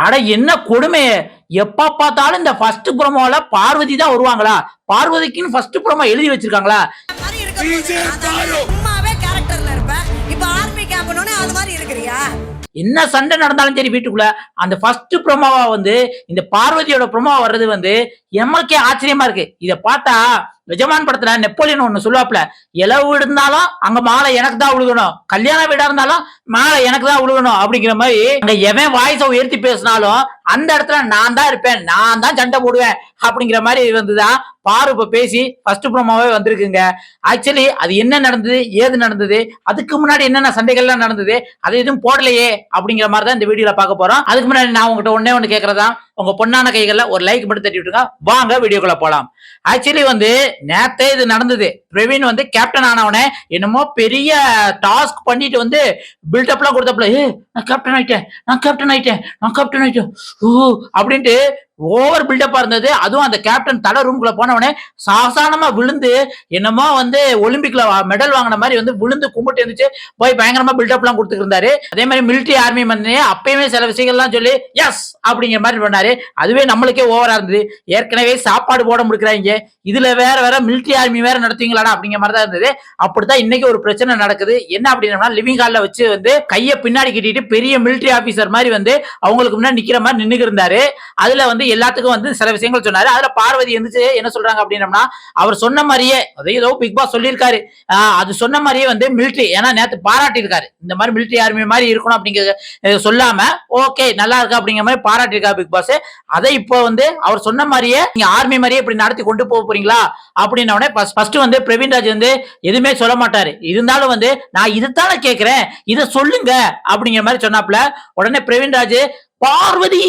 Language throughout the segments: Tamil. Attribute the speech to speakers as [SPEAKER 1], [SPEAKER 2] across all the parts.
[SPEAKER 1] அட என்ன கொடுமை எப்ப பார்த்தாலும் இந்த ஃபர்ஸ்ட் ப்ரோமோல பார்வதி தான் வருவாங்களா? பார்வதிக்குன்னு ஃபர்ஸ்ட் ப்ரோமோ எழுதி வச்சிருக்காங்களா?
[SPEAKER 2] மாதிரி இருக்க அதான் சும்மாவே கேரக்டர்ல இருப்ப. இப்ப ஆர்மி கேம்பனோட அது மாதிரி இருக்கிறியா?
[SPEAKER 1] என்ன சண்டை நடந்தாலும் சரி வீட்டுக்குள்ள அந்த ஃபர்ஸ்ட் ப்ரோமோவா வந்து இந்த பார்வதியோட ப்ரோமோவா வர்றது வந்து எம்மளுக்கே ஆச்சரியமா இருக்கு. இத பார்த்தா எஜமான் படத்துல நெப்போலியன் ஒண்ணு சொல்லுவாப்ல இலவு இருந்தாலும் அங்க மாலை எனக்கு தான் விழுகணும் கல்யாண வீடா இருந்தாலும் மாலை எனக்கு தான் விழுகணும் அப்படிங்கிற மாதிரி அங்க எவன் வாய்ஸை உயர்த்தி பேசினாலும் அந்த இடத்துல நான் தான் இருப்பேன் நான் தான் சண்டை போடுவேன் அப்படிங்கிற மாதிரி வந்துதான் பாரு இப்ப பேசி ஃபர்ஸ்ட் ப்ரோமாவே வந்திருக்குங்க. ஆக்சுவலி அது என்ன நடந்தது? ஏது நடந்தது? அதுக்கு முன்னாடி என்னென்ன சண்டைகள்லாம் நடந்தது? அது எதுவும் போடலையே அப்படிங்கிற மாதிரி தான் இந்த வீடியோல பார்க்க போறோம். அதுக்கு முன்னாடி நான் உங்ககிட்ட ஒன்னே ஒன்று கேட்கறதா உங்க பொண்ணான கைகள்ல ஒரு லைக் மட்டும் தட்டி விட்டுருங்க. வாங்க வீடியோக்குள்ள போலாம். ஆக்சுவலி வந்து நேத்தே இது நடந்தது. பிரவீன் வந்து கேப்டன் ஆனவனே என்னமோ பெரிய டாஸ்க் பண்ணிட்டு வந்து பில்டப்லாம் கொடுத்தப்பல ஏ நான் கேப்டன் ஆயிட்டேன் நான் கேப்டன் ஆயிட்டேன் நான் கேப்டன் ஆயிட்டேன். ஓ அப்படின்ட்டு ஓவர் பில்டப்பா இருந்தது. அதுவும் அந்த கேப்டன் தலை ரூம்குள்ள போனவனே சாசானமா விழுந்து என்னமோ வந்து ஒலிம்பிக்ல மெடல் வாங்கின மாதிரி வந்து விழுந்து கும்பிட்டு இருந்துச்சு. போய் பயங்கரமா பில்டப்லாம் எல்லாம் கொடுத்துருந்தாரு அதே மாதிரி மிலிட்டரி ஆர்மி வந்து அப்பயுமே சில விஷயங்கள்லாம் சொல்லி எஸ் அப்படிங்கிற மாதிரி பண்ணாரு. அதுவே நம்மளுக்கே ஓவரா இருந்தது. ஏற்கனவே சாப்பாடு போட முடிக்கிறாங்க. இதுல வேற வேற மிலிட்டரி ஆர்மி வேற நடத்துவீங்களாடா அப்படிங்கிற மாதிரி தான் இருந்தது. அப்படித்தான் இன்னைக்கு ஒரு பிரச்சனை நடக்குது. என்ன அப்படின்னா லிவிங் ஹால்ல வச்சு வந்து கையை பின்னாடி கட்டிட்டு பெரிய மிலிட்டரி ஆபீசர் மாதிரி வந்து அவங்களுக்கு முன்னாடி நிக்கிற மாதிரி நின்னுக்கு இருந்தாரு. அதுல வந்து எல்லாத்துக்கும் வந்து சில விஷயங்கள் சொன்னாரு. அதுல பார்வதி இருந்துச்சு என்ன சொல்றாங்க அப்படின்னம்னா அவர் சொன்ன மாதிரியே அதே ஏதோ பிக் பாஸ் சொல்லியிருக்காரு. அது சொன்ன மாதிரியே வந்து மிலிட்டரி ஏன்னா நேற்று பாராட்டியிருக்காரு. இந்த மாதிரி மிலிட்டரி ஆர்மி மாதிரி இருக்கணும் அப்படிங்கிறது சொல்லாம ஓகே நல்லா இருக்கு அப்படிங்கிற மாதிரி பாராட்டியிருக்காரு பிக் பாஸ். அதை இப்போ வந்து அவர் சொன்ன மாதிரியே நீங்க ஆர்மி மாதிரியே இப்படி நடத்தி கொண்டு போக போறீங்களா? அப்படின்ன உடனே ஃபர்ஸ்ட் வந்து பிரவீன் ராஜ் வந்து எதுவுமே சொல்ல மாட்டாரு. இருந்தாலும் வந்து நான் இதுதானே கேட்கிறேன் இதை சொல்லுங்க அப்படிங்கிற மாதிரி சொன்னாப்ல உடனே பிரவீன் ராஜ் பார்வதி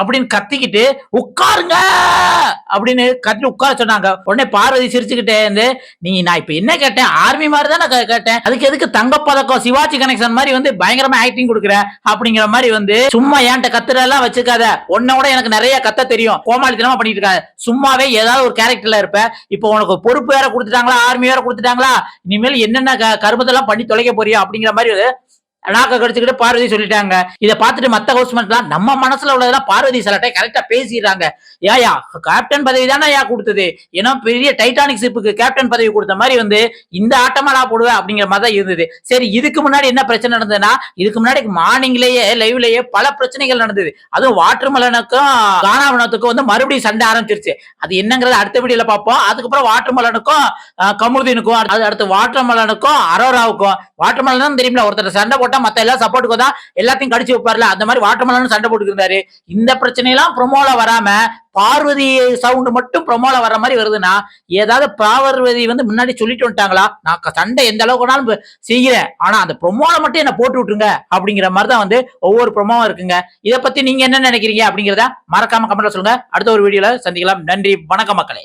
[SPEAKER 1] அப்படின்னு கத்திக்கிட்டு உட்காருங்க அப்படின்னு கத்தி உட்கார சொன்னாங்க. உடனே பார்வதி சிரிச்சுக்கிட்டே இருந்து நீ நான் இப்ப என்ன கேட்டேன்? ஆர்மி மாதிரி தான் நான் கேட்டேன். அதுக்கு எதுக்கு தங்கப்பதக்கம்? சிவாஜி கனெக்ஷன் மாதிரி வந்து பயங்கரமா ஆக்டிங் கொடுக்குற? அப்படிங்கிற மாதிரி வந்து சும்மா ஏன்ட்ட கத்துற எல்லாம் வச்சுக்காத. உன்னை எனக்கு நிறைய கத்த தெரியும். கோமாளித்தனமா பண்ணிட்டு இருக்காது. சும்மாவே ஏதாவது ஒரு கேரக்டர்ல இருப்ப. இப்போ உனக்கு பொறுப்பு வேற கொடுத்துட்டாங்களா? ஆர்மி வேற கொடுத்துட்டாங்களா? இனிமேல் என்னென்ன க- கருமத்தெல்லாம் பண்ணி தொலைக்க போறியா அப்படிங்கிற மாதிரி ஒரு நாக்க கடிச்சுக்கிட்டு பார்வதி சொல்லிட்டாங்க. இதை பார்த்துட்டு மத்த ஹவுஸ்மெண்ட்லாம் நம்ம மனசுல உள்ளதெல்லாம் பார்வதி சிலட்டை கரெக்டா பேசிடுறாங்க. ஏயா கேப்டன் பதவி தானே யா கொடுத்தது. ஏன்னா பெரிய டைட்டானிக் ஷிப்புக்கு கேப்டன் பதவி கொடுத்த மாதிரி வந்து இந்த ஆட்டமா நான் போடுவேன் அப்படிங்கிற மாதிரி தான் இருந்தது. சரி இதுக்கு முன்னாடி என்ன பிரச்சனை நடந்ததுன்னா இதுக்கு முன்னாடி மார்னிங்லயே லைவ்லயே பல பிரச்சனைகள் நடந்தது. அதுவும் வாட்டர் மலனுக்கும் கானாவனத்துக்கும் வந்து மறுபடியும் சண்டை ஆரம்பிச்சிருச்சு. அது என்னங்கிறத அடுத்த வீடியோல பார்ப்போம். அதுக்கப்புறம் வாட்டர் மலனுக்கும் அது அடுத்து வாட்டர் மலனுக்கும் அரோராவுக்கும். வாட்டர் மலன் தெரியுமில ஒருத்தர் சண்டை போட்டு மத்த எல்லாம் சப்போர்ட்டுக்கு தான் எல்லாத்தையும் கடிச்சு வைப்பார்ல. அந்த மாதிரி வாட்டர்மலன் சண்டை போட்டுக்கிருந்தாரு. இந்த பிரச்சனையெல்லாம் ப்ரொமோல வராம பார்வதி சவுண்ட் மட்டும் ப்ரொமோல வர மாதிரி வருதுன்னா ஏதாவது பார்வதி வந்து முன்னாடி சொல்லிட்டு வந்துட்டாங்களா? நான் சண்டை எந்த அளவுக்கு வேணாலும் செய்கிறேன். ஆனா அந்த ப்ரொமோல மட்டும் என்ன போட்டு விட்டுருங்க அப்படிங்கிற மாதிரி தான் வந்து ஒவ்வொரு ப்ரொமோவும் இருக்குங்க. இதை பத்தி நீங்க என்ன நினைக்கிறீங்க அப்படிங்கிறத மறக்காம கமெண்ட்ல சொல்லுங்க. அடுத்த ஒரு வீடியோல சந்திக்கலாம். நன்றி. வணக்கம் மக்களே.